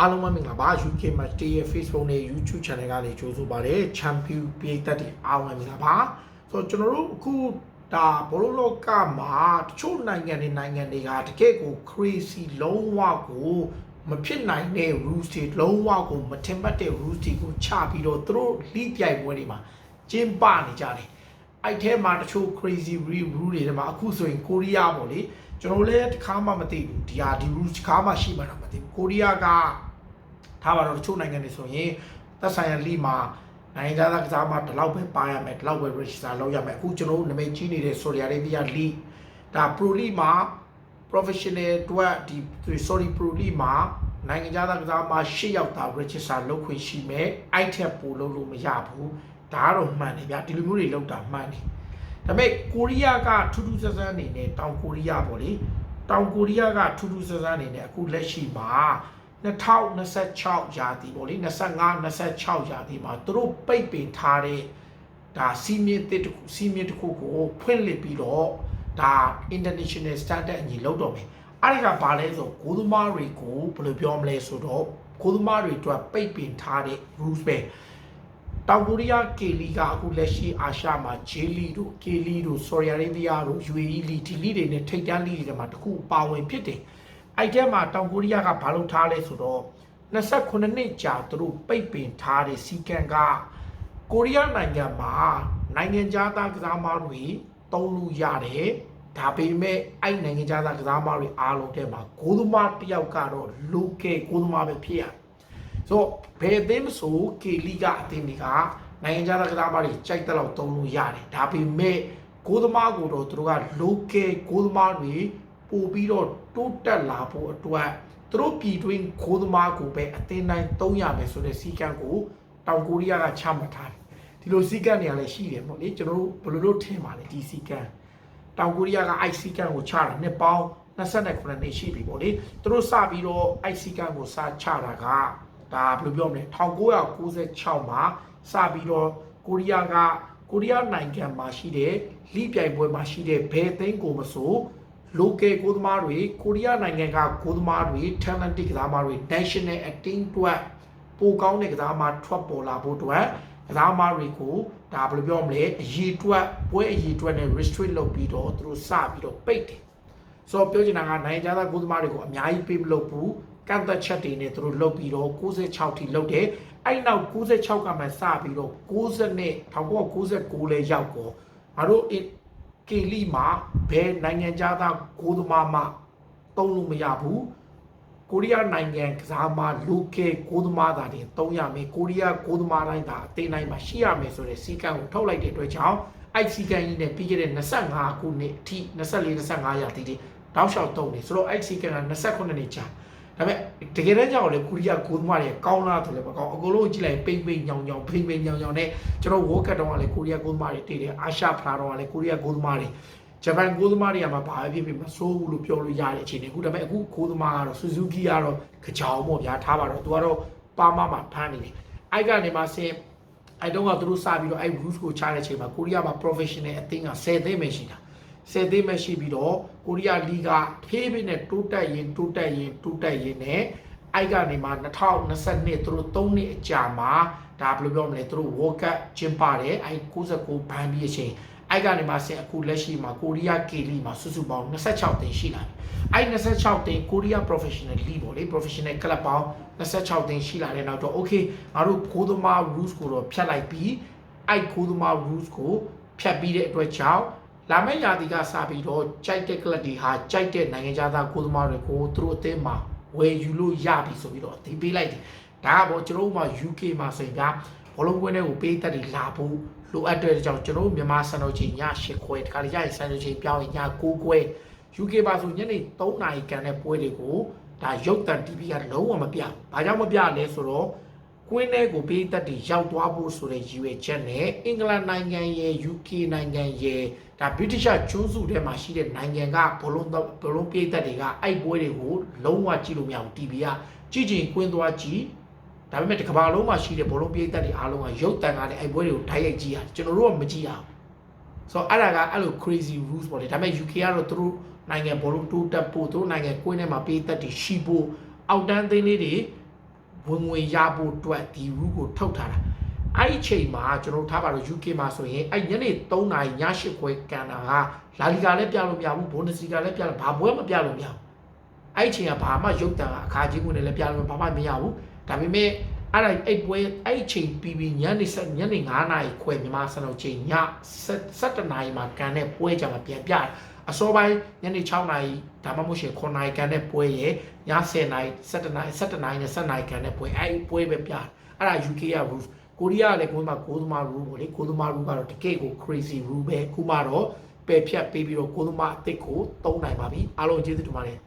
အားလုံးပဲမင်္ဂလာပါ UK Match Day ရဲ့ Facebook နဲ့ YouTube Channel ကနေကြိုဆိုပါရစေ Champion ပြည်သက်တွေအားလုံးပဲမင်္ဂလာပါဆိုတော့ကျွန်တော်တို့အခုဒါဘောလုံးလောကမှာတချို့နိုင်ငံတွေနိုင်ငံတွေကတကယ့်ကို crazy လုံးဝကိုမဖြစ်နိုင်တဲ့ rules တွေလုံးဝကိုမထင်မှတ်တဲ့ rules တွေကိုချပြီးတော့သူတို့ league ပြိုင်ပွဲတွေမှာကျင်းပနေကြတယ်အဲ့ထဲမှာတချို့ crazy rule တွေထဲမှာအခုဆိုရင်ကိုရီးယားပေါ့လေ ကျွန်တော်လည်းတစ်ခါမှမသိဘူးဒီဟာဒီ rules တစ်ခါမှရှိမှတော့မသိဘူးကိုရီးယားကထားပါတော့တချို့နိုင်ငံတွေဆိုရင်သက်ဆိုင်ရာလိမှာနိုင်ငံသားကစားမှာဒီလောက်ပဲပါရမယ်ဒီလောက်ပဲ register လုပ်ရမယ်အခုကျွန်တော်တို့နာမည်ကြီးနေတဲ့ Saudi Arabia League ဒါ Pro League မှာ professional တို့ဒီ sorry Pro League မှာနိုင်ငံသားကစားမှာ၈ယောက်သာ register လုပ်ခွင့်ရှိမယ်အဲ့ထက်ပိုလုပ်လို့မရဘူးဒါကတော့မှန်တယ်ဗျာဒီလိုမျိုးတွေလုပ်တာမှန်တယ် ဒါပေမဲ့ကိုရီးယားကထူးထူးဆန်းဆန်းအနေနဲ့တောင်ကိုရီးယားပေါ့လေတောင်ကိုရီးယားကထူးထူးဆန်းဆန်းအနေနဲ့အခုလက်ရှိမှာ2026ရာသီပေါ့လေ25 26ရာသီမှာသူတို့ပိတ်ပင်ထားတဲ့ဒါစီမင်းတစ်တစ်ခုစီမင်းတစ်ခုကိုဖွင့်လှစ်ပြီးတော့ဒါ international standard အညီလုပ်တော့မယ်အဲ့ဒါကဘာလဲဆိုဂိုးသမားတွေကိုဘယ်လိုပြောမလဲဆိုတော့ဂိုးသမားတွေအတွက်ပိတ်ပင်ထားတဲ့ rules ပဲ တောင်ကိုရီးယားကေလီကအခုလက်ရှိအာရှမှာဂျေလီတို့ကေလီတို့ဆော်ရီအာရေဗီးယားတို့ UAE လီဒီလီတွေနဲ့ထိပ်တန်းလီတွေမှာတခုပါဝင်ဖြစ်တယ်အဲ့ထဲမှာတောင်ကိုရီးယားကဘာလုပ်ထားလဲဆိုတော့28နှစ်ကြာသူတို့ပိတ်ပင်ထားတဲ့စီကံကကိုရီးယားနိုင်ငံမှာနိုင်ငံသားကစားမတွေတုံးလို့ရတယ်ဒါပေမဲ့အဲ့နိုင်ငံသားကစားမတွေအားလုံးထဲမှာဂိုးသမားတစ်ယောက်ကတော့ local ဂိုးသမားပဲဖြစ်ရ ဆိုတော့ဘယ်အသင်းမဆိုကေလီကအသင်းတွေကနိုင်ငံသားကစားမတွေကြိုက်တဲ့လောက်တုံးလို့ရတယ်ဒါပေမဲ့ဂိုးသမားကိုတော့သူတို့က local ဂိုးသမားတွေပို့ပြီးတော့တိုးတက်လာဖို့အတွက်သူတို့ပြည်တွင်းခိုးသမားကိုပဲအသင်းတိုင်းသုံးရမယ်ဆိုတဲ့စီကံကိုတောင်ကိုရီးယားကချမှတ်ထားတယ်ဒီလိုစီကံတွေကလည်းရှိတယ်ပေါ့လေကျွန်တော်တို့ဘယ်လိုလုပ်ထင်ပါလဲဒီစီကံတောင်ကိုရီးယားကအိုက်စီကံကိုချတာနှစ်ပေါင်း29နှစ်ရှိပြီပေါ့လေသူတို့စပြီးတော့အိုက်စီကံကိုစချတာက ဒါဘယ်လိုပြောမလဲ1996မှာစပြီးတော့ကိုရီးယားကကိုရီးယားနိုင်ငံမှာရှိတဲ့လိပြိုင်ပွဲမှာရှိတဲ့ဘယ်သိန်းကိုမဆို local ကိုသမားတွေကိုရီးယားနိုင်ငံကကိုသမားတွေ talented ကစားသမားတွေ national acting အတွက်ပိုကောင်းတဲ့ကစားသမားထွက်ပေါ်လာဖို့အတွက်ကစားသမားတွေကိုဒါဘယ်လိုပြောမလဲအရေးအတွက်ပွဲအရေးအတွက်နဲ့ restrict လုပ်ပြီးတော့သူတို့စပြီးတော့ပိတ်တယ်ဆိုတော့ပြောချင်တာကနိုင်ငံသားကိုသမားတွေကိုအများကြီးပေးမလုပ်ဘူးက န့်သက်ချက်တွေနဲ့သူတို့လုပ်ပြီးတော့96ထိလုပ်တယ်အဲ့နောက်96ကမှစပြီးတော့90နဲ့1999လဲရောက်တော့ငါတို့ကေလီမှာဘယ်နိုင်ငံသားကိုသမားမှတုံးလို့မရဘူးကိုရီးယားနိုင်ငံကစားမလူကေကိုသမားတာတင်တုံးရမယ်ကိုရီးယားကိုသမားတိုင်းသာအသေးတိုင်းမှာရှိရမယ်ဆိုတဲ့စီကံကိုထုတ်လိုက်တဲ့အတွက်ကြောင့်အဲ့စီကံကြီးနဲ့ပြီးခဲ့တဲ့25ခုနှစ်အထိ24 25ရာသီတိတောက်လျှောက်တုံးနေဆိုတော့အဲ့စီကံက29နှစ်ကြာ ဒါပေမဲ့တကယ်တမ်းကြောင့်လေကိုရီးယားကိုသမားတွေကောင်းလားဆိုလည်းမကောင်းအကုန်လုံးကြည့်လိုက်ပိမ့်ပိမ့်ညောင်ညောင်ဖိမ့်ဖိမ့်ညောင်ညောင်နဲ့ကျွန်တော်ဝေါ်ကတ်တော့ကလည်းကိုရီးယားကိုသမားတွေတည်တယ်အာရှဖလာတော့ကလည်းကိုရီးယားကိုသမားတွေဂျပန်ကိုသမားတွေကမှဘာပဲဖြစ်ဖြစ်မစိုးဘူးလို့ပြောလို့ရတဲ့အခြေအနေအခုဒါပေမဲ့အခုကိုသမားကတော့ဆူဇူကီကတော့ကြောင်ပေါ့ဗျာထားပါတော့သူကတော့ပါမမှာဖမ်းနေတယ်အဲ့ကနေမှဆင်းအဲ့တော့ကသူတို့စပြီးတော့အဲ့ rules ကိုချတဲ့အချိန်မှာကိုရီးယားမှာ professional အသင်းက10သိန်းပဲရှိတာ 10သိန်းပဲရှိပြီးတော့ကိုရီးယားလီဂါဖြည်းဖြည်းနဲ့တိုးတက်ရင်တိုးတက်ရင်တိုးတက်ရင်နဲ့အဲ့ကနေမှ2022သူတို့3နှစ်အကြာမှာဒါဘယ်လိုပြောမလဲသူတို့ World Cup ကျင်းပတယ်အဲ့69ဘန်ပြီးအချိန်အဲ့ကနေမှဆင်အခုလက်ရှိမှာကိုရီးယားကေလီမှာစုစုပေါင်း26သိန်းရှိလာတယ်။အဲ့26သိန်းကိုရီးယား professional league ပေါ့လေ professional club ပေါင်း26သိန်းရှိလာတဲ့နောက်တော့ okay ငါတို့ကိုသမား rules ကိုတော့ဖြတ်လိုက်ပြီးအဲ့ကိုသမား rules ကိုဖြတ်ပြီးတဲ့အတွက်ကြောင့် လာမယ့်ရာသီကစပြီးတော့ကြိုက်တဲ့ club တွေဟာကြိုက်တဲ့နိုင်ငံသားကိုသမားတွေကိုသူတို့အသင်းမှာဝယ်ယူလို့ရပြီဆိုပြီးတော့အသိပေးလိုက်တယ်။ဒါကပေါ့ကျွန်တော်တို့မှာ UK မှာဆိုရင်ကဘောလုံးကွင်းတွေကိုပေးသက်တွေလာဖို့လိုအပ်တဲ့ကြောင့်ကျွန်တော်တို့မြန်မာစံတော်ချိန်ည8ခွဲတခါလေရရင်စံတော်ချိန်ပြောင်းရင်ည9ခွဲ UK ပါဆိုညနေ3နာရီကန်တဲ့ပွဲတွေကိုဒါရုပ်တံ TV ကလုံးဝမပြ။ဘာကြောင့်မပြလဲဆိုတော့ ကွင်းထဲကိုပေးသက်တွေရောက်သွားဖို့ဆိုတဲ့ရည်ရွယ်ချက်နဲ့အင်္ဂလန်နိုင်ငံရဲ့ UK နိုင်ငံရဲ့ဒါဗြိတိရှကျွန်းစုထဲမှာရှိတဲ့နိုင်ငံကဘလုံးဘလုံးပေးသက်တွေကအဲ့ပွဲတွေကိုလုံးဝကြည့်လို့မရဘူး TV ကကြည့်ချင်ကွင်းသွားကြည့်ဒါပေမဲ့ဒီကမ္ဘာလုံးမှာရှိတဲ့ဘောလုံးပြည်သက်တွေအားလုံးကရုပ်တံကားနဲ့အဲ့ပွဲတွေကိုဓာတ်ရိုက်ကြည့်ရတယ်ကျွန်တော်တို့ကမကြည့်ရဘူးဆိုတော့အဲ့ဒါကအဲ့လို crazy rules ပေါ့လေဒါပေမဲ့ UK ကတော့သူတို့နိုင်ငံဘောလုံးတိုးတက်ဖို့သူတို့နိုင်ငံကွင်းထဲမှာပြည်သက်တွေရှိဖို့အောက်တန်းသိန်းလေးတွေ ဝင်ငွေရဖို့အတွက်ဒီ rule ကိုထုတ်ထားတာအဲ့ဒီအချိန်မှာကျွန်တော်တို့ထားပါတော့ UK မှာဆိုရင်အဲ့ညနေ3နာရီည8ခွဲကန်တာကလာလီဂါလည်းပြလို့မရဘူးဘွန်ဒစီဂါလည်းပြလို့ဘာပွဲမပြလို့မရဘူးအဲ့ဒီအချိန်ကဘာမှရုပ်တံကအခါကြီးဝင်လည်းပြလို့ဘာမှမရဘူးဒါပေမဲ့အဲ့ဒါအဲ့ပွဲအဲ့အချိန်ပြီးပြီးညနေ7ညနေ9နာရီခွဲမြန်မာစံတော်ချိန်ည7နာရီမှာကန်တဲ့ပွဲကြမှာပြန်ပြတယ် အစောပိုင်းညနေ6နာရီဒါမှမဟုတ်ရှင်9နာရီကန်တဲ့ပွဲရဲ့ည10နာရီ7နာရီ7နာရီနဲ့7နာရီကန်တဲ့ပွဲအဲ့ဒီပွဲပဲပြတယ်အဲ့ဒါ UK က rule ကိုရီးယားကလည်းကိုယ်မှာကိုသမား rule ပေါ့လေကိုသမား rule ကတော့တကယ့်ကို crazy rule ပဲခုမှတော့ပယ်ဖြတ်ပေးပြီးတော့ကိုသမားအစ်စ်ကိုတုံးနိုင်ပါပြီအားလုံးကျေးဇူးတင်ပါတယ်